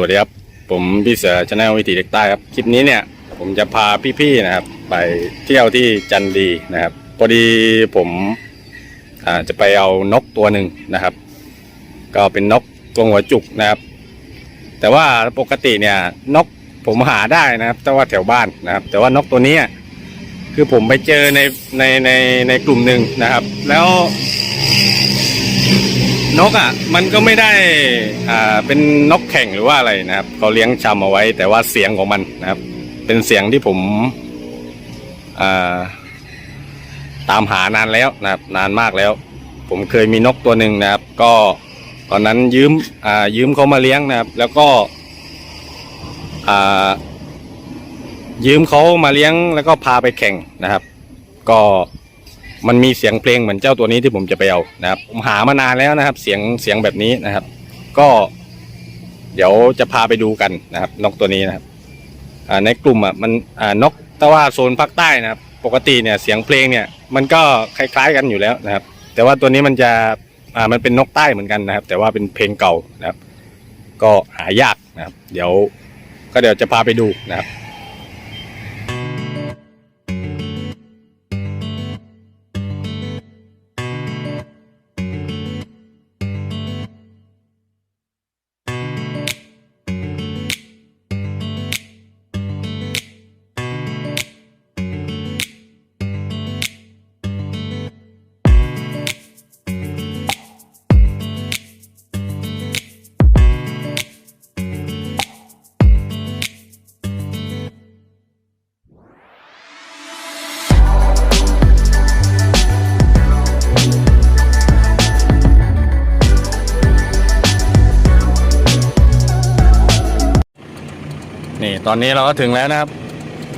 วัสดีครับ ผมพี่เสือชาแนลวิถีเด็กใต้ครับคลิปนี้เนี่ยผมจะพาพี่ๆนะครับ ไปเที่ยวที่จันดีนะครับพอดีผมจะไปเอานกตัวหนึ่งนะครับ ก็เป็นนกตัวหัวจุกนะครับ แต่ว่าปกติเนี่ยนกผมหาได้นะครับ แต่ว่าแถวบ้านนะครับ แต่ว่านกตัวนี้คือผมไปเจอในในในในกลุ่มหนึ่งนะครับ แล้ว นกอะมันก็ไม่ได้อ่าเป็นนกแข่งหรือว่าอะไรนะครับเขาเลี้ยงชำเอาไว้ แต่ว่าเสียงของมันนะครับ เป็นเสียงที่ผมอ่าตามหานานแล้วนะครับ นานมากแล้ว ผมเคยมีนกตัวหนึ่งนะครับ ก็ตอนนั้นยืมอ่ายืมเขามาเลี้ยงนะครับ แล้วก็อ่ายืมเขามาเลี้ยงแล้วก็พาไปแข่งนะครับ ก็ มันมีเสียงเพลงเหมือนเจ้าตัวนี้ที่ผมจะไปเอานะครับผมหามานานแล้วนะครับ เสียงเสียงแบบนี้นะครับ ก็ เดี๋ยวจะพาไปดูกันนะครับนกตัวนี้นะครับในกลุ่มอะมันนกแต่ว่าโซนภาคใต้นะครับ ปกติเนี่ยเสียงเพลงเนี่ย มันก็คล้าย ๆกันอยู่แล้วนะครับ แต่ว่าตัวนี้มันจะอ่ามันเป็นนกใต้เหมือนกันนะครับ แต่ว่าเป็นเพลงเก่านะครับ ก็หายากนะครับ เดี๋ยวก็เดี๋ยวจะพาไปดูนะครับ อนนี้เราก็ถึงแล้วนะครับ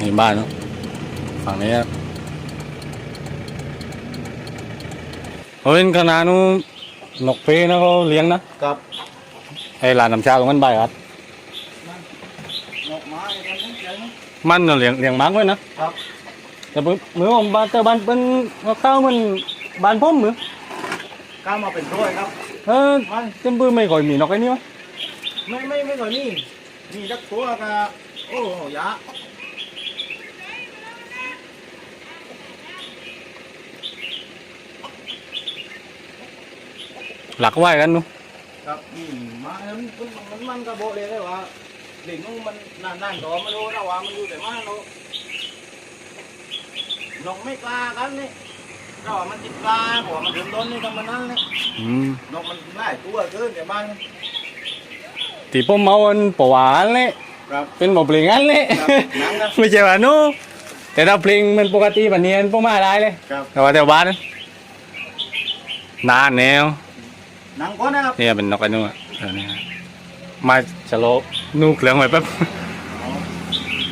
นี่บ้านเนอะฝั่งนี้ครับเฮ้ยขนาดนู้นนกเพนะเขาเลี้ยงนะครับไอ้ร้านน้ำชาตรงนั้นใบายครับนกไม้กันนั่นเจ๋งมันน่ะเลี้ยงเลี้ยงมังไว้นะครับแต่เพิ่นเหมือนผมบ้านแต่บ้านเป็นข้าวมันบ้านผมเหมือนก้าวมาเป็นร้อยครับเออเต็มปื้ไม่ค่อยมีนกไอ้นี่วะไม่ไม่ไม่ก่อนนี่มีจักตัวกะ โอ้โหยะหลักไหวกันนู้ครับนี่มามันมันมันกระโบเลยได้ว่าเด็กนู้นมันนานนานๆต่อมาดูนะว่ามันอยู่แต่มาเรานกไม่กล้ากันนี่เราว่ามันติดกล้าหัวมันเดินต้นนี่ทำมันนั่นเลยอืมนกมันไล่ตัวเกินแต่บ้านตีผมเมาอันปะหวานเลย ครับเป็นบทเพลงงั้นเลยครับหนังครับไม่ใช่ว่านู้แต่ถ้าเพลงมันปกติแบบนี้ผมมาได้เลยครับแต่ว่าแถวบ้านนั้นนานแนวหนังก้อนนะครับเนี่ยเป็นนกไอ้นู่นอะเออเนี่ยมาชะโลนูเครื่องไว้แป๊บ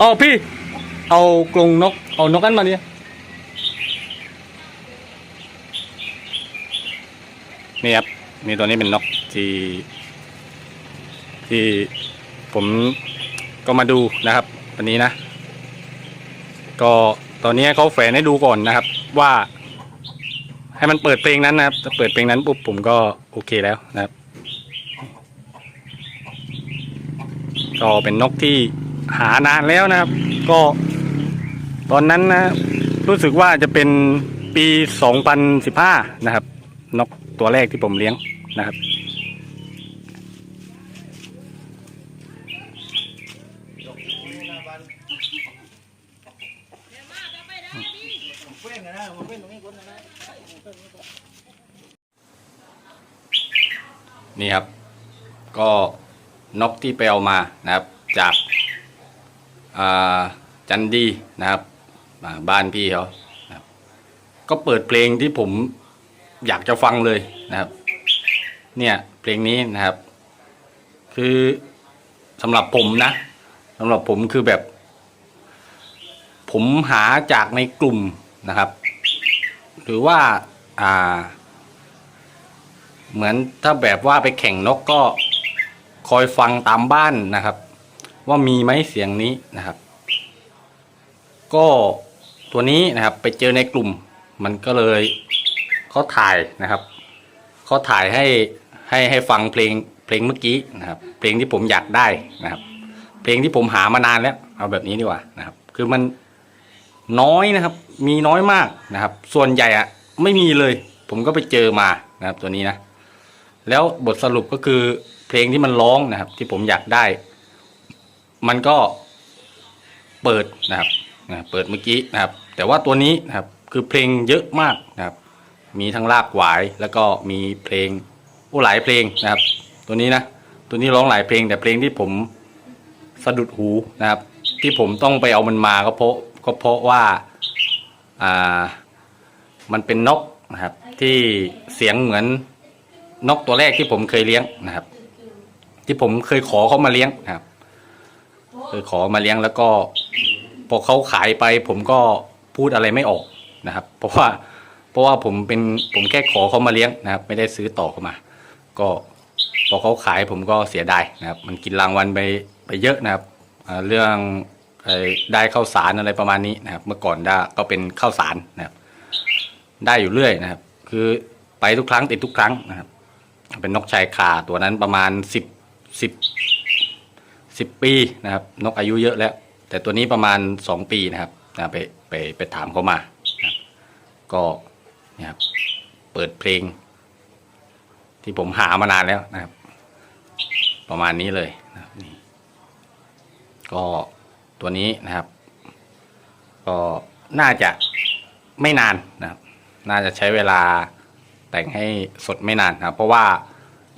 อ๋อพี่ เอากรงนก เอานกกันมาเนี่ยนี่ครับนี่ตัวนี้เป็นนกที่ที่ผม ก็มาดูนะครับวันนี้นะ ก็ตอนนี้เขาแฝงให้ดูก่อนนะครับ ว่าให้มันเปิดเพลงนั้นนะครับเปิดเพลงนั้นปุ๊บผมก็โอเคแล้วนะครับ ก็เป็นนกที่หานานแล้วนะครับ ก็ ตอนนั้นนะรู้สึกว่าจะเป็นปี 2015 นะครับ นกตัวแรกที่ผมเลี้ยงนะครับ เฟ้งกันนะผมเฟ้งตรงนี้คนนะ นี่ครับ ก็นกที่ไปเอามานะครับ จากาจันดีนะครับาบ้านพี่เขาก็เปิดเพลงที่ผมอยากจะฟังเลยนะครับ เนี่ยเพลงนี้นะครับ คือสำหรับผมนะสำหรับผมคือแบบ ผมหาจากในกลุ่มนะครับ หรือว่าอ่า เหมือนถ้าแบบว่าไปแข่งนกก็คอยฟังตามบ้านนะครับ ว่ามีไหมเสียงนี้นะครับ ก็ตัวนี้นะครับไปเจอในกลุ่ม มันก็เลยเขาถ่ายนะครับเขาถ่ายให้ให้ให้ฟังเพลงเพลงเมื่อกี้นะครับ เพลงที่ผมอยากได้นะครับ เพลงที่ผมหามานานแล้ว เอาแบบนี้ดีกว่านะครับ คือมันน้อยนะครับ มีน้อยมากนะครับ ส่วนใหญ่อะไม่มีเลย ผมก็ไปเจอมานะครับ ตัวนี้นะ แล้วบทสรุปก็คือเพลงที่มันร้องนะครับ ที่ผมอยากได้ มันก็เปิดนะครับนะเปิดเมื่อกี้นะครับ แต่ว่าตัวนี้นะครับคือเพลงเยอะมากนะครับ มีทั้งลากหวายแล้วก็มีเพลงโอ้หลายเพลงนะครับ ตัวนี้นะตัวนี้ร้องหลายเพลง แต่เพลงที่ผมสะดุดหูนะครับ ที่ผมต้องไปเอามันมาก็เพราะก็เพราะว่าอ่ามันเป็นนกนะครับ ที่เสียงเหมือน นกตัวแรกที่ผมเคยเลี้ยงนะครับ ที่ผมเคยขอเขามาเลี้ยงนะครับเคยขอมาเลี้ยงแล้วก็พอเขาขายไป ผมก็พูดอะไรไม่ออกนะครับ เพราะว่าเพราะว่าผมเป็นผมแค่ขอเขามาเลี้ยงนะครับ ไม่ได้ซื้อต่อเขามา ก็พอเขาขายผมก็เสียดายนะครับ มันกินรางวัลไปไปเยอะนะครับเรื่องได้ข้าวสารอะไรประมาณนี้นะครับ เมื่อก่อนได้ก็เป็นข้าวสารนะครับ ได้อยู่เรื่อยนะครับ คือไปทุกครั้งติดทุกครั้งนะครับ เป็นนกชายคาตัวนั้นประมาณสิบสิบสิบปีนะครับ นกอายุเยอะแล้ว แต่ตัวนี้ประมาณสองปีนะครับนะไปไปไปถามเขามานะก็นี่ยครับเปิดเพลง ที่ผมหามานานแล้วนะครับ ประมาณนี้เลยนะนี่ก็ตัวนี้นะครับ ก็น่าจะไม่นานนะครับ น่าจะใช้เวลา แต่งให้สดไม่นานนะครับ เพราะว่า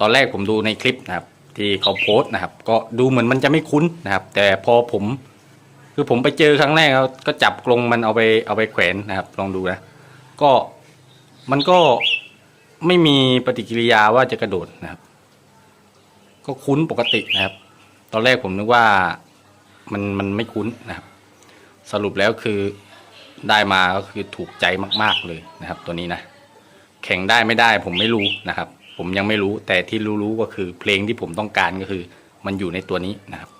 ตอนแรกผมดูในคลิปนะครับ ที่เขาโพสต์นะครับ ก็ดูเหมือนมันจะไม่คุ้นนะครับ แต่พอผม คือผมไปเจอครั้งแรกแล้วก็จับกรงมันเอาไปเอาไปแขวนนะครับ ลองดูนะก็มันก็ไม่มีปฏิกิริยาว่าจะกระโดดนะครับ ก็คุ้นปกตินะครับ ตอนแรกผมนึกว่ามันมันไม่คุ้นนะครับ สรุปแล้วคือได้มาก็คือถูกใจมาก ๆเลยนะครับ ตัวนี้นะ แข่งได้ไม่ได้ผมไม่รู้นะครับ ผมยังไม่รู้แต่ที่รู้ๆก็คือเพลงที่ผมต้องการก็คือ มันอยู่ในตัวนี้นะครับ